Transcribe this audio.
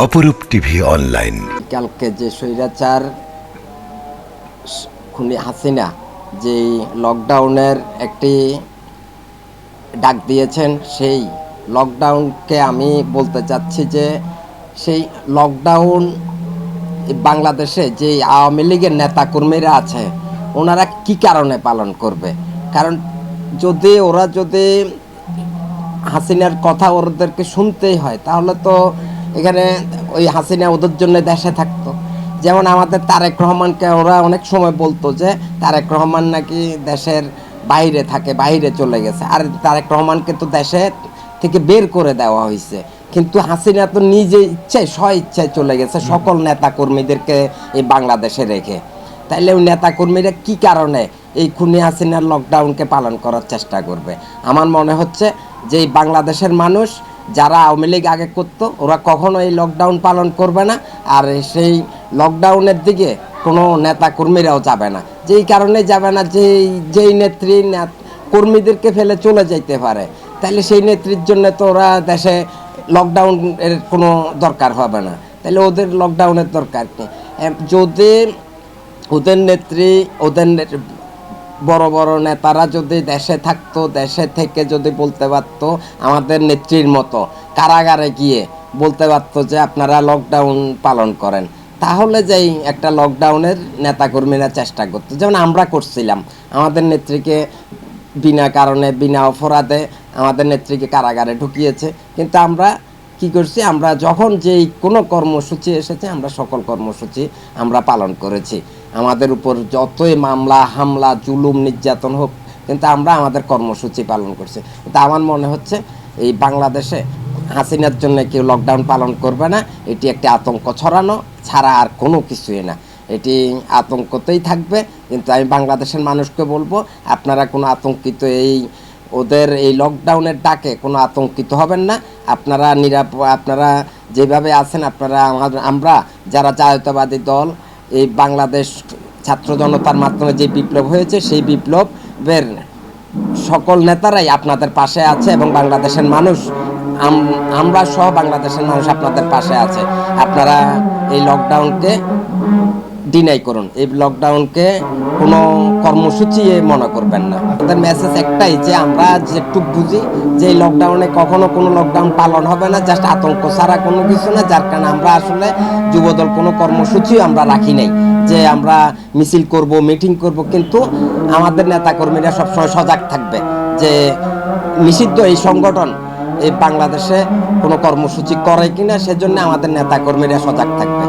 অপরূপ TV online. কালকে যে স্বৈরাচার খুনি হাসিনা যে লকডাউনের একটি ডাক দিয়েছেন, সেই লকডাউনকে আমি বলতে চাচ্ছি যে সেই লকডাউন বাংলাদেশে যে আওয়ামী লীগের নেতাকর্মীরা আছে, ওনারা কি কারণে পালন করবে? কারণ যদি ওরা যদি হাসিনার কথা ওদেরকে শুনতেই হয়, তাহলে তো এখানে ওই হাসিনা ওদের জন্য দেশে থাকতো। যেমন আমাদের তারেক রহমানকে ওরা অনেক সময় বলতো যে, তারেক রহমান নাকি দেশের বাইরে থাকে, বাইরে চলে গেছে। আর তারেক রহমানকে তো দেশে থেকে বের করে দেওয়া হয়েছে। কিন্তু হাসিনা তো নিজে ইচ্ছায়, স্ব ইচ্ছায় চলে গেছে সকল নেতা কর্মীদেরকে এই বাংলাদেশে রেখে। তাইলে ওই নেতাকর্মীরা কি কারণে এই খুনি হাসিনার লকডাউনকে পালন করার চেষ্টা করবে? আমার মনে হচ্ছে যে বাংলাদেশের মানুষ যারা আওয়ামী লীগ আগে করতো, ওরা কখনো এই লকডাউন পালন করবে না আর সেই লকডাউনের দিকে কোনো নেতা কর্মীরাও যাবে না। যেই কারণে যাবে না, যেই যেই নেত্রী নেত- কর্মীদেরকে ফেলে চলে যাইতে পারে। তাহলে সেই নেত্রীর জন্য তো ওরা দেশে লকডাউন এর কোনো দরকার হবে না। তাহলে ওদের লকডাউনের দরকার কি? যদি ওদের নেত্রী, ওদের বড় বড় নেতারা যদি দেশে থাকতো, দেশে থেকে যদি বলতে পারতো আমাদের নেত্রীর মতো কারাগারে গিয়ে বলতে পারতো যে আপনারা লকডাউন পালন করেন, তাহলে যেই একটা লকডাউনের নেতাকর্মীরা চেষ্টা করতো। যেমন আমরা করছিলাম, আমাদের নেত্রীকে বিনা কারণে, বিনা অপরাধে আমাদের নেত্রীকে কারাগারে ঢুকিয়েছে, কিন্তু আমরা কি করছি? আমরা যখন যেই কোনো কর্মসূচি এসেছে, আমরা সকল কর্মসূচি আমরা পালন করেছি। আমাদের উপর যতই মামলা, হামলা, জুলুম, নির্যাতন হোক, কিন্তু আমরা আমাদের কর্মসূচি পালন করছি। কিন্তু আমার মনে হচ্ছে, এই বাংলাদেশে হাসিনার জন্য কেউ লকডাউন পালন করবে না। এটি একটি আতঙ্ক ছড়ানো ছাড়া আর কোনো কিছুই না। এটি আতঙ্কতেই থাকবে, কিন্তু আমি বাংলাদেশের মানুষকে বলব, আপনারা কোনো আতঙ্কিত এই, ওদের এই লকডাউনের ডাকে কোনো আতঙ্কিত হবেন না। আপনারা নিরাপ, আপনারা যেভাবে আছেন আপনারা আমা- আমরা যারা জাতীয়তাবাদী দল, এই বাংলাদেশ ছাত্র জনতার মাধ্যমে যে বিপ্লব হয়েছে, সেই বিপ্লবের সকল নেতারাই আপনাদের পাশে আছে এবং বাংলাদেশের মানুষ আমরা সহ বাংলাদেশের মানুষ আপনাদের পাশে আছে। আপনারা এই লকডাউনকে ডিনাই করুন। এই লকডাউনকে কোনো কর্মসূচি মনে করবেন না। আমাদের মেসেজ একটাই যে আমরা যেটুক বুঝি যে লকডাউনে কখনো কোনো লকডাউন পালন হবে না জাস্ট আতঙ্ক ছাড়া কোনো কিছু না, যার কারণে আমরা আসলে যুবদল কোনো কর্মসূচিও আমরা রাখি নাই যে আমরা মিছিল করব মিটিং করব, কিন্তু আমাদের নেতাকর্মীরা সবসময় সজাগ থাকবে যে নিষিদ্ধ এই সংগঠন এই বাংলাদেশে কোনো কর্মসূচি করে কিনা, সেজন্য আমাদের নেতাকর্মীরা সজাগ থাকবে।